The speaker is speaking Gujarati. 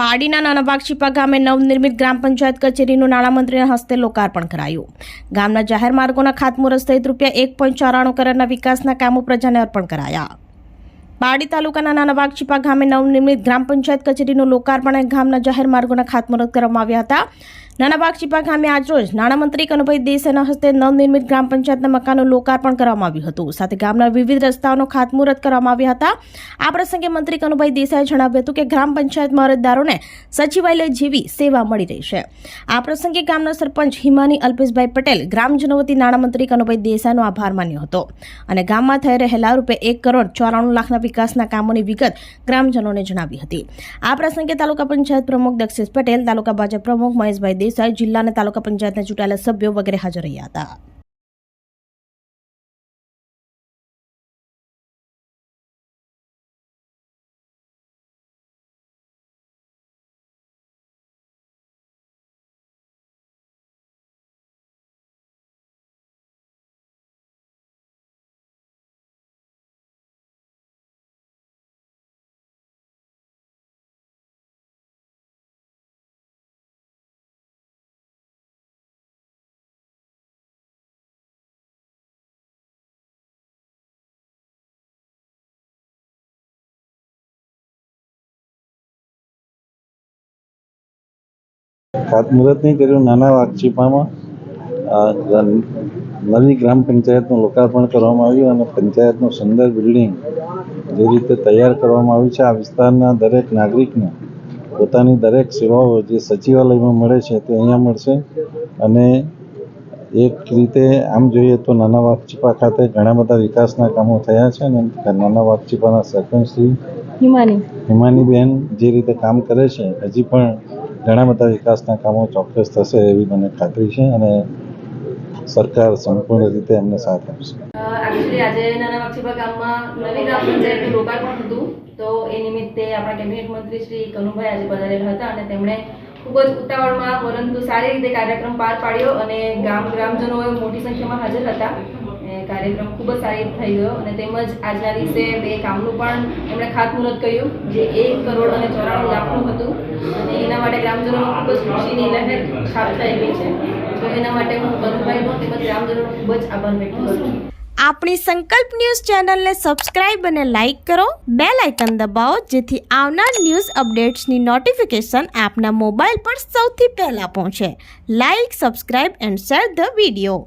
પાડીના નાના બાગચીપા ગામે નવનિર્મિત ગ્રામ પંચાયત કચેરીનું નાણામંત્રીના હસ્તે લોકાર્પણ કરાયું. ગામના જાહેર માર્ગોના ખાતમુહૂર્ત સહિત રૂપિયા એક પોઈન્ટ ચોરાણું કરોડના વિકાસના કામો પ્રજાને અર્પણ કરાયા. પાડી તાલુકાના નાના વાઘચીપા ગામે નવનિર્મિત ગ્રામ પંચાયત કચેરીનું લોકાર્પણ ગામના જાહેર માર્ગોના ખાતમુહૂર્ત કરવામાં આવ્યા હતા. નાના વાઘચીપા ગામે આજરોજ નાણામંત્રી કનુભાઈ દેસાઈના હસ્તે નવનિર્મિત ગ્રામ પંચાયતના મકાનનું લોકાર્પણ કરવામાં આવ્યું હતું. સાથે ગામના વિવિધ રસ્તાઓનો ખાતમુહૂર્ત કરવામાં આવ્યા હતા. આ પ્રસંગે મંત્રી કનુભાઈ દેસાઈએ જણાવ્યું હતું કે ગ્રામ પંચાયતમાં અરજદારોને સચિવાલય જેવી સેવા મળી રહી છે. આ પ્રસંગે ગામના સરપંચ હિમાની અલ્પેશભાઈ પટેલ ગ્રામજનો વતી નાણામંત્રી કનુભાઈ દેસાઈનો આભાર માન્યો હતો. અને ગામમાં થઈ રહેલા રૂપે એક કરોડ ચોરાણું લાખના વિકાસના કામોની વિગત ગ્રામજનોને જણાવી હતી. આ પ્રસંગે તાલુકા પંચાયત પ્રમુખ દક્ષેશ પટેલ, તાલુકા ભાજપ પ્રમુખ મહેશભાઈ દેસાઈ, જિલ્લા અને તાલુકા પંચાયતના ચૂંટાયેલા સભ્યો વગેરે હાજર રહ્યા હતા. ખાતમુહૂર્ત નહીં કર્યું, નાના વાકચીપામાં નવી ગ્રામ પંચાયતનું લોકાર્પણ કરવામાં આવ્યું અને પંચાયતનું સુંદર બિલ્ડિંગ જે રીતે તૈયાર કરવામાં આવ્યું છે, આ વિસ્તારના દરેક નાગરિકને પોતાની દરેક સેવાઓ જે સચિવાલયમાં મળે છે તે અહીંયા મળશે અને એક રીતે આમ જોઈએ તો નાના વાકચીપા ખાતે ઘણા બધા વિકાસના કામો થયા છે અને નાના વાકચીપાના સરપંચ શ્રી હિમાની. બેન જે રીતે કામ કરે છે હજી પણ ઘણા બધા વિકાસના કામો ચોક્કસ થશે એવી મને ખાતરી છે અને સરકાર સંપૂર્ણ રીતે એમને સાથ આપશે. એકચ્યુઅલી આજે નાના વાક્ષીપા ગામમાં નવી ગ્રામ પંચાયતનું લોકાર્પણ હતું. તો એ નિમિત્તે આપણા કેબિનેટ મંત્રી શ્રી કનુભાઈ આજે પધારેલા હતા અને તેમણે ખૂબ જ ઉતાવળમાં પરંતુ સારી રીતે કાર્યક્રમ પાર પાડ્યો અને ગામ ગ્રામજનો મોટી સંખ્યામાં હાજર હતા. એ કાર્યક્રમ ખૂબ જ સારી થઈ ગયો અને તેમજ આજના દિવસે બે કામનું પણ એમણે ખાતમુહૂર્ત કર્યું, જે એક કરોડ અને ચોરાણું લાખનું હતું. અને એના માટે ગ્રામજનોમાં ખૂબ જ ખુશીની લહેર છાપ થઈ ગઈ છે. તો એના માટે હું બંધુભાઈનો તેમજ ગ્રામજનોનો ખૂબ જ આભાર વ્યક્ત કરું છું. આપણી સંકલ્પ ન્યૂઝ ચેનલને સબસ્ક્રાઇબ અને લાઇક કરો. બે લાઇકન દબાવો, જેથી આવનાર ન્યૂઝ અપડેટ્સની નોટિફિકેશન આપના મોબાઈલ પર સૌથી પહેલાં પહોંચે. Like, subscribe and share the video.